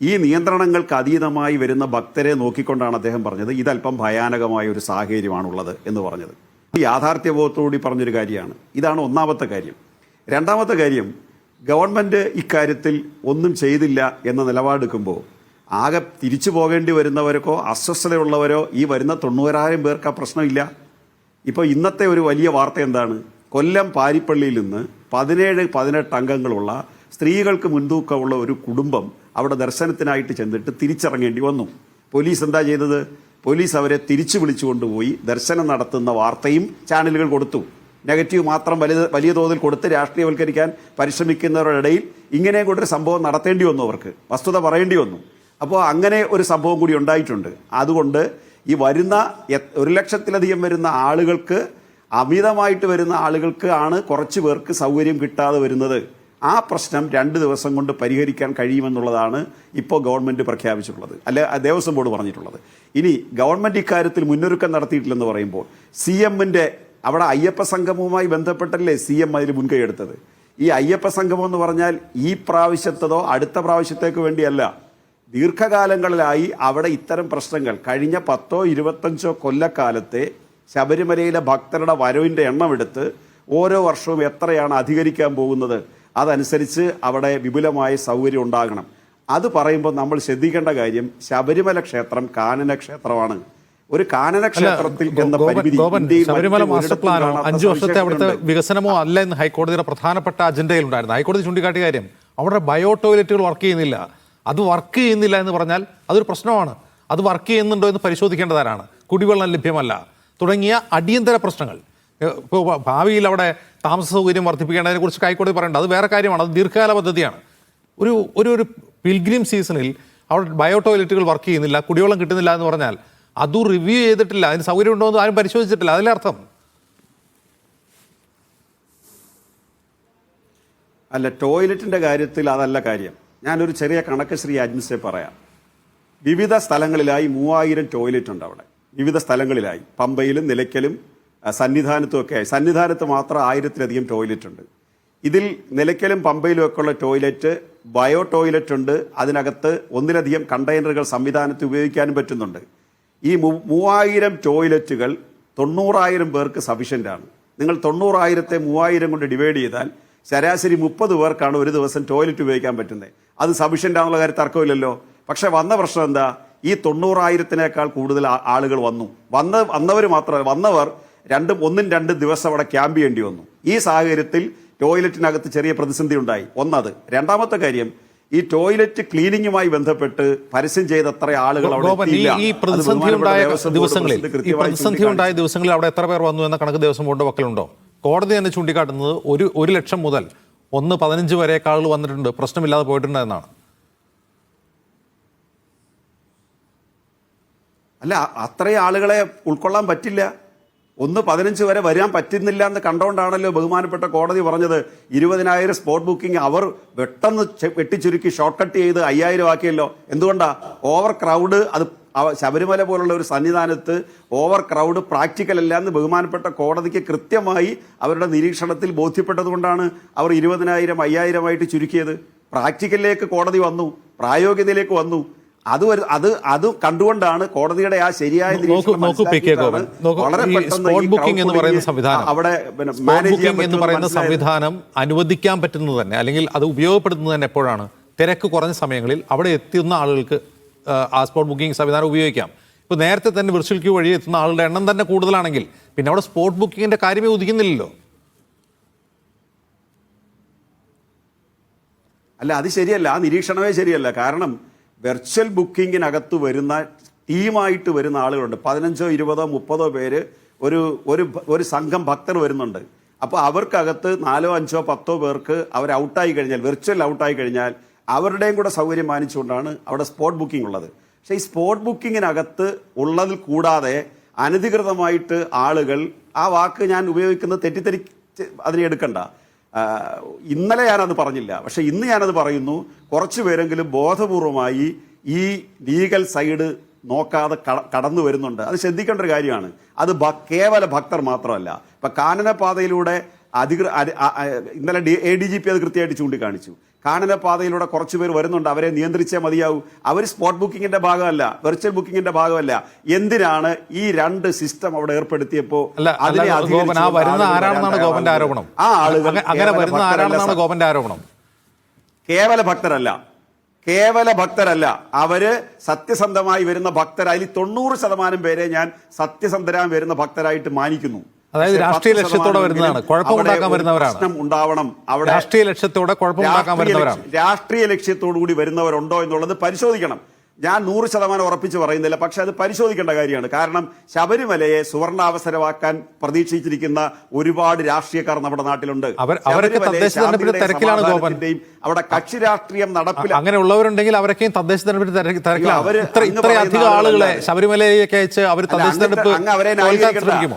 ഈ നിയന്ത്രണങ്ങൾക്ക് അതീതമായി വരുന്ന ഭക്തരെ നോക്കിക്കൊണ്ടാണ് അദ്ദേഹം പറഞ്ഞത്. ഇതല്പം ഭയാനകമായ ഒരു സാഹചര്യമാണുള്ളത് എന്ന് പറഞ്ഞത്. യാഥാർത്ഥ്യബോധത്തോടുകൂടി പറഞ്ഞൊരു കാര്യമാണ്. ഇതാണ് ഒന്നാമത്തെ കാര്യം. രണ്ടാമത്തെ കാര്യം ഗവൺമെന്റ് ഇക്കാര്യത്തിൽ ഒന്നും ചെയ്തില്ല എന്ന നിലപാടെടുക്കുമ്പോൾ ആകെ തിരിച്ചു പോകേണ്ടി വരുന്നവർക്കോ അസ്വസ്ഥതയുള്ളവരോ ഈ വരുന്ന തൊണ്ണൂറായിരം പേർക്ക് ആ പ്രശ്നമില്ല. ഇപ്പോൾ ഇന്നത്തെ ഒരു വലിയ വാർത്ത എന്താണ്? കൊല്ലം പാരിപ്പള്ളിയിൽ നിന്ന് പതിനേഴ് പതിനെട്ട് അംഗങ്ങളുള്ള സ്ത്രീകൾക്ക് മുൻതൂക്കമുള്ള ഒരു കുടുംബം അവിടെ ദർശനത്തിനായിട്ട് ചെന്നിട്ട് തിരിച്ചിറങ്ങേണ്ടി വന്നു. പോലീസ് എന്താ ചെയ്തത്? പോലീസ് അവരെ തിരിച്ചു വിളിച്ചു കൊണ്ടുപോയി ദർശനം നടത്തുന്ന വാർത്തയും ചാനലുകൾ കൊടുത്തു. നെഗറ്റീവ് മാത്രം വലിയ വലിയ തോതിൽ കൊടുത്ത് രാഷ്ട്രീയവൽക്കരിക്കാൻ പരിശ്രമിക്കുന്നവരുടെ ഇടയിൽ ഇങ്ങനെ ഒരു സംഭവം നടത്തേണ്ടി വന്നു അവർക്ക്. വസ്തുത പറയേണ്ടി വന്നു. അപ്പോൾ അങ്ങനെ ഒരു സംഭവം കൂടി ഉണ്ടായിട്ടുണ്ട്. അതുകൊണ്ട് ഈ വരുന്ന ഒരു ലക്ഷത്തിലധികം വരുന്ന ആളുകൾക്ക് അമിതമായിട്ട് വരുന്ന ആളുകൾക്ക് ആണ് കുറച്ച് പേർക്ക് സൗകര്യം കിട്ടാതെ വരുന്നത്. ആ പ്രശ്നം രണ്ട് ദിവസം കൊണ്ട് പരിഹരിക്കാൻ കഴിയുമെന്നുള്ളതാണ് ഇപ്പോൾ ഗവൺമെന്റ് പ്രഖ്യാപിച്ചിട്ടുള്ളത്. അല്ലെ ദേവസ്വം ബോർഡ് പറഞ്ഞിട്ടുള്ളത്. ഇനി ഗവൺമെന്റ് ഇക്കാര്യത്തിൽ മുന്നൊരുക്കം നടത്തിയിട്ടില്ലെന്ന് പറയുമ്പോൾ സി എമ്മിന്റെ അവിടെ അയ്യപ്പ സംഗമവുമായി ബന്ധപ്പെട്ടല്ലേ സി എം അതിൽ മുൻകൈ എടുത്തത്? ഈ അയ്യപ്പ സംഗമം എന്ന് പറഞ്ഞാൽ ഈ പ്രാവശ്യത്തതോ അടുത്ത പ്രാവശ്യത്തേക്ക് വേണ്ടിയല്ല. ദീർഘകാലങ്ങളിലായി അവിടെ ഇത്തരം പ്രശ്നങ്ങൾ കഴിഞ്ഞ പത്തോ ഇരുപത്തഞ്ചോ കൊല്ലക്കാലത്തെ ശബരിമലയിലെ ഭക്തരുടെ വരവിന്റെ എണ്ണമെടുത്ത് ഓരോ വർഷവും എത്രയാണ് അധികരിക്കാൻ പോകുന്നത്? അതനുസരിച്ച് അവിടെ വിപുലമായ സൗകര്യം ഉണ്ടാകണം. അത് പറയുമ്പോൾ നമ്മൾ ശ്രദ്ധിക്കേണ്ട കാര്യം ശബരിമല ക്ഷേത്രം കാനന ക്ഷേത്രമാണ്. ഒരു കാനന ക്ഷേത്രത്തിൽ എന്ന ശബരിമല മാസ്റ്റർ പ്ലാനോ അഞ്ചു വർഷത്തെ അവിടുത്തെ വികസനമോ അല്ല എന്ന് ഹൈക്കോടതിയുടെ പ്രധാനപ്പെട്ട അജണ്ടയിലുണ്ടായിരുന്നു. ഹൈക്കോടതി ചൂണ്ടിക്കാട്ടിയ കാര്യം അവിടെ ബയോ ടോയ്ലറ്റുകൾ വർക്ക് ചെയ്യുന്നില്ല. അത് വർക്ക് ചെയ്യുന്നില്ല എന്ന് പറഞ്ഞാൽ അതൊരു പ്രശ്നമാണ്. അത് വർക്ക് ചെയ്യുന്നുണ്ടോ എന്ന് പരിശോധിക്കേണ്ടതാരാണ്? കുടിവെള്ളം ലഭ്യമല്ല. തുടങ്ങിയ അടിയന്തര പ്രശ്നങ്ങൾ. ഇപ്പോൾ ഭാവിയിൽ അവിടെ താമസ സൗകര്യം വർദ്ധിപ്പിക്കേണ്ടതിനെ കുറിച്ച് ഹൈക്കോടതി പറയേണ്ടത് അത് വേറെ കാര്യമാണ്. അത് ദീർഘകാല പദ്ധതിയാണ്. ഒരു ഒരു ഒരു പിൽഗ്രിം സീസണിൽ അവിടെ ബയോ ടോയ്ലറ്റുകൾ വർക്ക് ചെയ്യുന്നില്ല കുടിവെള്ളം കിട്ടുന്നില്ല എന്ന് പറഞ്ഞാൽ അതും റിവ്യൂ ചെയ്തിട്ടില്ല. അതിന് സൗകര്യം ഉണ്ടോ എന്ന് ആരും പരിശോധിച്ചിട്ടില്ല. അതിലെ അർത്ഥം. അല്ല ടോയ്ലറ്റിന്റെ കാര്യത്തിൽ അതല്ല കാര്യം. ഞാനൊരു ചെറിയ കണക്ക് ശ്രീ അജ്മിസെ പറയാം. വിവിധ സ്ഥലങ്ങളിലായി മൂവായിരം ടോയ്ലറ്റ് ഉണ്ട് അവിടെ. വിവിധ സ്ഥലങ്ങളിലായി. പമ്പയിലും നിലയ്ക്കലും ആ, സന്നിധാനത്തും മാത്രം ആയിരത്തിലധികം ടോയ്ലറ്റ് ഉണ്ട്. ഇതിൽ നിലയ്ക്കലും പമ്പയിലും ഒക്കെ ഉള്ള ടോയ്ലറ്റ് ബയോ ടോയ്ലറ്റ് ഉണ്ട്. അതിനകത്ത് ഒന്നിലധികം കണ്ടെയ്നറുകൾ സംവിധാനത്തിൽ ഉപയോഗിക്കാനും പറ്റുന്നുണ്ട്. ഈ മൂവായിരം ടോയ്ലറ്റുകൾ തൊണ്ണൂറായിരം പേർക്ക് സഫീഷ്യന്റ് ആണ്. നിങ്ങൾ തൊണ്ണൂറായിരത്തെ മൂവായിരം കൊണ്ട് ഡിവൈഡ് ചെയ്താൽ ശരാശരി മുപ്പത് പേർക്കാണ് ഒരു ദിവസം ടോയ്ലറ്റ് ഉപയോഗിക്കാൻ പറ്റുന്നത്. അത് സഫീഷ്യന്റ് ആണെന്നുള്ള കാര്യം തർക്കമില്ലല്ലോ. പക്ഷേ വന്ന പ്രശ്നം എന്താ? ഈ തൊണ്ണൂറായിരത്തിനേക്കാൾ കൂടുതൽ ആളുകൾ വന്നു. വന്ന വന്നവർ മാത്രമല്ല വന്നവർ രണ്ടും ഒന്നും രണ്ടും ദിവസം അവിടെ ക്യാമ്പ് ചെയ്യേണ്ടി വന്നു. ഈ സാഹചര്യത്തിൽ ടോയ്ലറ്റിനകത്ത് ചെറിയ പ്രതിസന്ധി ഉണ്ടായി. ഒന്നത്. രണ്ടാമത്തെ കാര്യം ഈ ടോയ്ലറ്റ് ക്ലീനിങ്ങുമായി ബന്ധപ്പെട്ട് പരസ്യം ചെയ്ത അത്ര ആളുകൾ അവിടെ ഈ പ്രതിസന്ധി ഉണ്ടായ ദിവസങ്ങളിൽ ഈ പ്രതിസന്ധി ഉണ്ടായ ദിവസങ്ങളിൽ അവിടെ എത്ര പേർ വന്നു എന്ന കണക്ക് ദിവസം ബോർഡ് വക്കലുണ്ടോ? കോടതി തന്നെ ചൂണ്ടിക്കാട്ടുന്നത് ഒരു ഒരു ലക്ഷം മുതൽ ഒന്ന് പതിനഞ്ച് വരെയൊക്കെ ആളുകൾ വന്നിട്ടുണ്ട്. പ്രശ്നമില്ലാതെ പോയിട്ടുണ്ട് എന്നാണ്. അല്ല അത്രയും ആളുകളെ ഉൾക്കൊള്ളാൻ പറ്റില്ല. ഒന്ന് പതിനഞ്ച് വരെ വരാൻ പറ്റുന്നില്ല എന്ന് കണ്ടുകൊണ്ടാണല്ലോ ബഹുമാനപ്പെട്ട കോടതി പറഞ്ഞത്. ഇരുപതിനായിരം സ്പോട്ട് ബുക്കിംഗ് അവർ പെട്ടെന്ന് വെട്ടിച്ചുരുക്കി ഷോർട്ട് കട്ട് ചെയ്ത് അയ്യായിരം ആക്കിയല്ലോ. എന്തുകൊണ്ടാ? ഓവർ ക്രൗഡ് അത് ശബരിമല പോലുള്ള ഒരു സന്നിധാനത്ത് ഓവർ ക്രൗഡ് പ്രാക്ടിക്കൽ അല്ല എന്ന് ബഹുമാനപ്പെട്ട കോടതിക്ക് കൃത്യമായി അവരുടെ നിരീക്ഷണത്തിൽ ബോധ്യപ്പെട്ടതുകൊണ്ടാണ് അവർ ഇരുപതിനായിരം അയ്യായിരമായിട്ട് ചുരുക്കിയത്. പ്രാക്ടിക്കലിലേക്ക് കോടതി വന്നു പ്രായോഗികതയിലേക്ക് വന്നു. അത് ഒരു അത് അത് കണ്ടുകൊണ്ടാണ് കോടതിയുടെ ആ ശരിയായ അവിടെ എന്ന് പറയുന്ന സംവിധാനം അനുവദിക്കാൻ പറ്റുന്നത് തന്നെ അല്ലെങ്കിൽ അത് ഉപയോഗപ്പെടുത്തുന്നത് തന്നെ എപ്പോഴാണ്? തിരക്ക് കുറഞ്ഞ സമയങ്ങളിൽ അവിടെ എത്തുന്ന ആളുകൾക്ക് ആ, സ്പോർട്ട് സ്പോട്ട് ബുക്കിംഗ് സംവിധാനം ഉപയോഗിക്കാം. ഇപ്പോൾ നേരത്തെ തന്നെ വിർച്വൽ ക്യൂ വഴി എത്തുന്ന ആളുടെ എണ്ണം തന്നെ കൂടുതലാണെങ്കിൽ പിന്നെ അവിടെ സ്പോട്ട് ബുക്കിങ്ങിന്റെ കാര്യമേ ഉദിക്കുന്നില്ലല്ലോ അല്ല അത് ശരിയല്ല. ആ നിരീക്ഷണമേ ശരിയല്ല. കാരണം വെർച്വൽ ബുക്കിങ്ങിനകത്ത് വരുന്ന ടീമായിട്ട് വരുന്ന ആളുകളുണ്ട്. പതിനഞ്ചോ ഇരുപതോ മുപ്പതോ പേര് ഒരു ഒരു ഒരു സംഘം ഭക്തർ വരുന്നുണ്ട്. അപ്പോൾ അവർക്കകത്ത് നാലോ അഞ്ചോ പത്തോ പേർക്ക് അവർ ഔട്ടായി കഴിഞ്ഞാൽ വെർച്വൽ ഔട്ടായി കഴിഞ്ഞാൽ അവരുടെയും കൂടെ സൗകര്യം മാനിച്ചുകൊണ്ടാണ് അവിടെ സ്പോട്ട് ബുക്കിംഗ് ഉള്ളത്. പക്ഷേ ഈ സ്പോട്ട് ബുക്കിങ്ങിനകത്ത് ഉള്ളതിൽ കൂടാതെ അനധികൃതമായിട്ട് ആളുകൾ ആ വാക്ക് ഞാൻ ഉപയോഗിക്കുന്നത് തെറ്റിദ്ധരി അതിനെ എടുക്കണ്ട. ഇന്നലെ ഞാനത് പറഞ്ഞില്ല. പക്ഷേ ഇന്ന് ഞാനത് പറയുന്നു. കുറച്ച് പേരെങ്കിലും ബോധപൂർവമായി ഈ ലീഗൽ സൈഡ് നോക്കാതെ കടന്നു വരുന്നുണ്ട്. അത് ശ്രദ്ധിക്കേണ്ട ഒരു കാര്യമാണ്. അത് കേവല ഭക്തർ മാത്രമല്ല. ഇപ്പം കാനനപാതയിലൂടെ അധികൃ ഇന്നലെ D A D G P അത് കൃത്യമായിട്ട് ചൂണ്ടിക്കാണിച്ചു. കാനനപാതയിലൂടെ കുറച്ചു പേർ വരുന്നുണ്ട്. അവരെ നിയന്ത്രിച്ചേ മതിയാവൂ. അവർ സ്പോട്ട് ബുക്കിങ്ങിന്റെ ഭാഗമല്ല വെർച്വൽ ബുക്കിങ്ങിന്റെ ഭാഗമല്ല. എന്തിനാണ് ഈ രണ്ട് സിസ്റ്റം അവിടെ ഏർപ്പെടുത്തിയപ്പോ അതിനെ വരുന്ന ആരാണെന്നാണ് ഗോപന്റെ ആരോപണം? ആ ആളുകൾ അങ്ങനെ കേവല വരുന്ന ഭക്തരല്ല ആരാണെന്നാണ്. ഗോപന്റെ ആരോപണം? കേവല ഭക്തരല്ല. കേവല ഭക്തരല്ല. അവർ സത്യസന്ധമായി വരുന്ന ഭക്തർ അതിൽ തൊണ്ണൂറ് ശതമാനം പേരെ ഞാൻ സത്യസന്ധരായി വരുന്ന ഭക്തരായിട്ട് മാനിക്കുന്നു. അതായത് രാഷ്ട്രീയ ലക്ഷ്യത്തോടെ വരുന്നതാണ്. കുഴപ്പമുണ്ടാക്കാൻ വരുന്നവരാണ്. പ്രശ്നം ഉണ്ടാവണം. അവിടെ രാഷ്ട്രീയ ലക്ഷ്യത്തോടെ കുഴപ്പമുണ്ടാക്കാൻ വരുന്നവരാണ്. രാഷ്ട്രീയ ലക്ഷ്യത്തോടു കൂടി വരുന്നവരുണ്ടോ എന്നുള്ളത് പരിശോധിക്കണം. ഞാൻ നൂറ് ശതമാനം ഉറപ്പിച്ച് പറയുന്നില്ല. പക്ഷെ അത് പരിശോധിക്കേണ്ട കാര്യമാണ്. കാരണം ശബരിമലയെ സുവർണാവസരമാക്കാൻ പ്രതീക്ഷിച്ചിരിക്കുന്ന ഒരുപാട് രാഷ്ട്രീയക്കാർ നമ്മുടെ നാട്ടിലുണ്ട്. അവിടെ കക്ഷി രാഷ്ട്രീയം നടപ്പിൽ അങ്ങനെയുള്ളവരുണ്ടെങ്കിൽ അവരൊക്കെയും തദ്ദേശ തെരഞ്ഞെടുപ്പ് തിരക്ക് തിരക്കിലാണ്. അവർ ഇത്രയധികം ആളുകളെ ശബരിമലയൊക്കെ ശബരിമലയിലേക്ക് അയച്ച് അവർ തദ്ദേശ തെരഞ്ഞെടുപ്പ് അങ്ങ് അവരെ ന്യായീകരിക്കണ്ട.